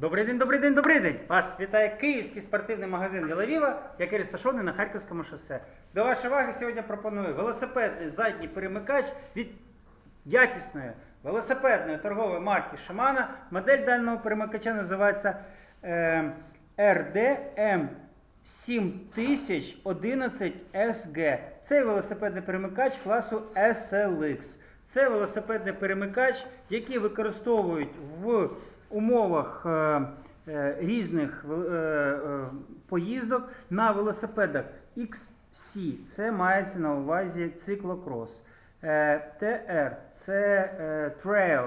Добрий день, добрий день, добрий день! Вас вітає київський спортивний магазин Вілавіва, який розташований на Харківському шосе. До вашої уваги сьогодні пропоную велосипедний задній перемикач від якісної велосипедної торгової марки Shimano. Модель даного перемикача називається е, RDM 7011 SG. Це велосипедний перемикач класу SLX. Це велосипедний перемикач, який використовують в умовах е, е, різних е, поїздок на велосипедах XC. Це мається на увазі циклокрос. ТР це трейл,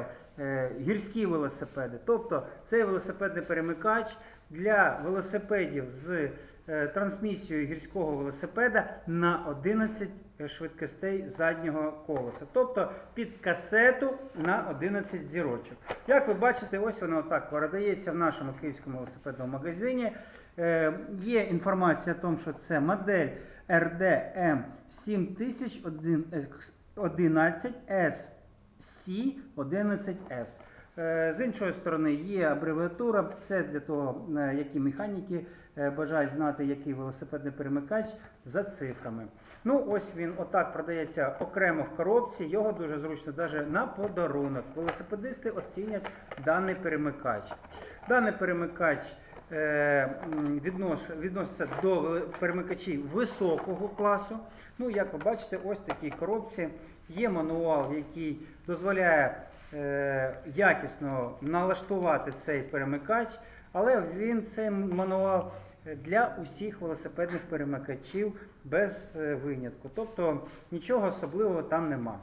гірські велосипеди. Тобто цей велосипедний перемикач для велосипедів з е, трансмісією гірського велосипеда на 11 швидкостей заднього колеса. Тобто під касету на 11 зірочок. Як ви бачите, ось воно отак продається в нашому київському велосипедному магазині. Е, є інформація о тому, що це модель RDM 7011 SC11S. Е, З іншої сторони, є абревіатура. Це для того, е, які механіки е, бажають знати, який велосипедний перемикач за цифрами. Ну, ось він отак продається окремо в коробці. Його дуже зручно навіть на подарунок. Велосипедисти оцінять даний перемикач. Даний перемикач відноситься до перемикачів високого класу. Ну, як ви бачите, ось в такій коробці є мануал, який дозволяє е, якісно налаштувати цей перемикач, але він цей мануал для усіх велосипедних перемикачів без е, винятку. Тобто нічого особливого там нема.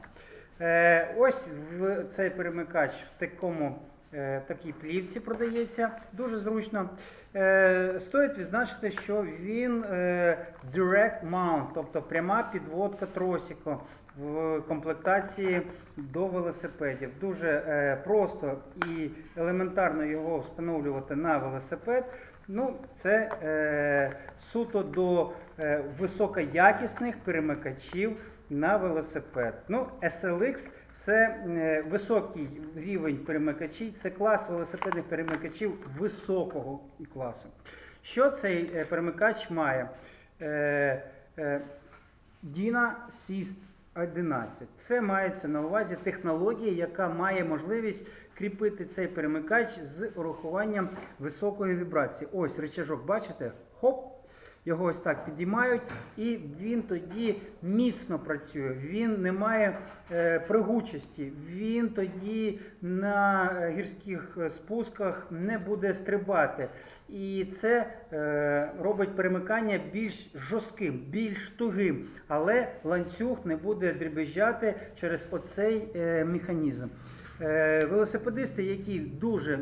Е, ось цей перемикач в такому е, такій плівці продається, дуже зручно. Е, стоїть відзначити, що він е, direct mount, тобто пряма підводка тросику в комплектації до велосипедів. Дуже е, просто і елементарно його встановлювати на велосипед. Ну, це е, суто до е, високоякісних перемикачів на велосипед. Ну, SLX це е, високий рівень перемикачів, це клас велосипедних перемикачів високого класу. Що цей е, перемикач має? Е, Dina Syst 11. Це мається на увазі технологія, яка має можливість кріпити цей перемикач з урахуванням високої вібрації. Ось рычажок, бачите? Хоп! Його ось так підіймають, і він тоді міцно працює. Він не має е, пригучості. Він тоді на е, гірських е, спусках не буде стрибати. І це е, робить перемикання більш жорстким, більш тугим, але ланцюг не буде дрібезжати через оцей е, механізм. Е, велосипедисти, які дуже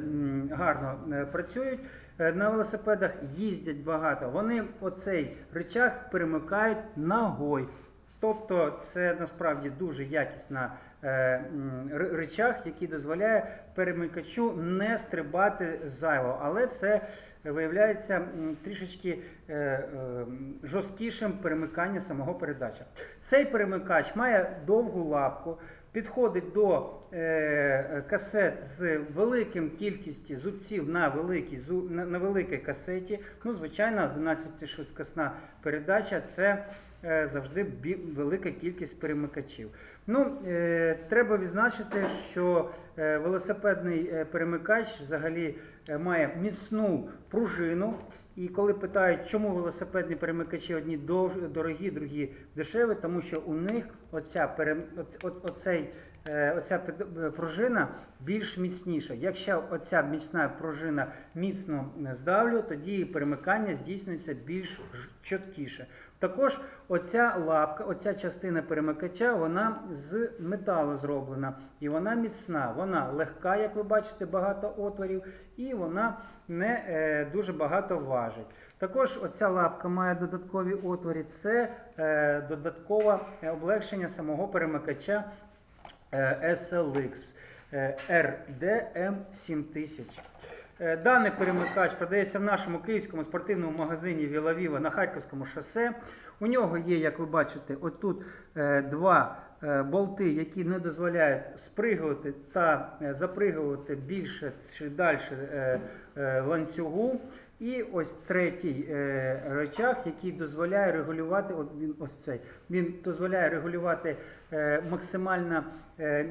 гарно е, працюють е, на велосипедах, їздять багато. Вони оцей рычаг перемикають ногою. Тобто це насправді дуже якісна е, м, який дозволяє перемикачу не стрибати зайво. Але це виявляється трішечки е, е, жорсткішим перемикання самого передача. Цей перемикач має довгу лапку, підходить до е, касет з великим кількістю зубців на великій, на, великій касеті. Ну, звичайно, 12-швидкісна передача це е, завжди велика кількість перемикачів. Ну, е, треба відзначити, що е, велосипедний е, перемикач взагалі е, має міцну пружину. І коли питають, чому велосипедні перемикачі одні дорогі, другі дешеві, тому що у них оця, оцей, е, оця е, пружина більш міцніша. Якщо оця міцна пружина міцно здавлю, тоді перемикання здійснюється більш чіткіше. Також оця лапка, оця частина перемикача, вона з металу зроблена і вона міцна. Вона легка, як ви бачите, багато отворів, і вона не е, дуже багато важить. Також оця лапка має додаткові отвори. Це е, додаткове облегшення самого перемикача е, SLX е, RDM 7000. Е, Даний перемикач продається в нашому київському спортивному магазині Вілавіва на Харківському шосе. У нього є, як ви бачите, отут е, два е, болти, які не дозволяють спригувати та е, запригувати більше чи далі е, е, ланцюгу. І ось третій е, рычаг, який дозволяє регулювати, от він ось цей, він дозволяє регулювати е, максимально е,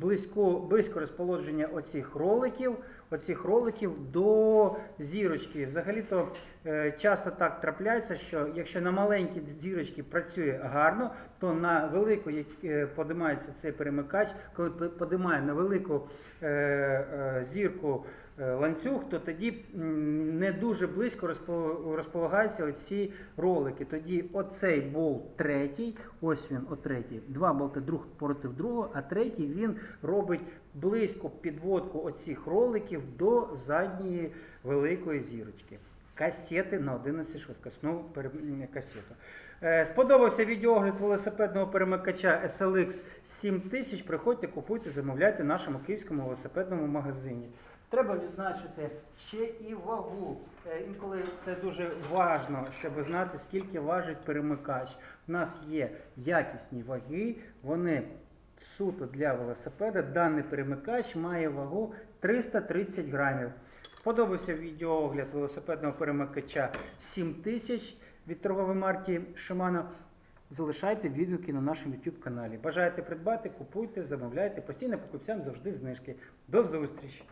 близько, близько розположення оцих роликів, оцих роликів до зірочки. Взагалі-то е, часто так трапляється, що якщо на маленькій зірочці працює гарно, то на велику, е, подимається цей перемикач, коли подимає на велику е, зірку ланцюг, то тоді не дуже близько розпо- розполагаються оці ролики. Тоді оцей болт третій, ось він, о третій, два болти друг проти другого, а третій він робить близько підводку оцих роликів до задньої великої зірочки. Касети на 11 швидкісну пере- м, касету. Е, Сподобався відеоогляд велосипедного перемикача SLX 7000. Приходьте, купуйте, замовляйте в нашому київському велосипедному магазині. Треба відзначити ще і вагу. Е, Інколи це дуже важливо, щоб знати, скільки важить перемикач. У нас є якісні ваги, вони суто для велосипеда. Даний перемикач має вагу 330 грамів. Сподобався відеоогляд велосипедного перемикача 7000 від торгової марки Shimano. Залишайте відгуки на нашому YouTube каналі. Бажаєте придбати, купуйте, замовляйте. Постійно покупцям завжди знижки. До зустрічі!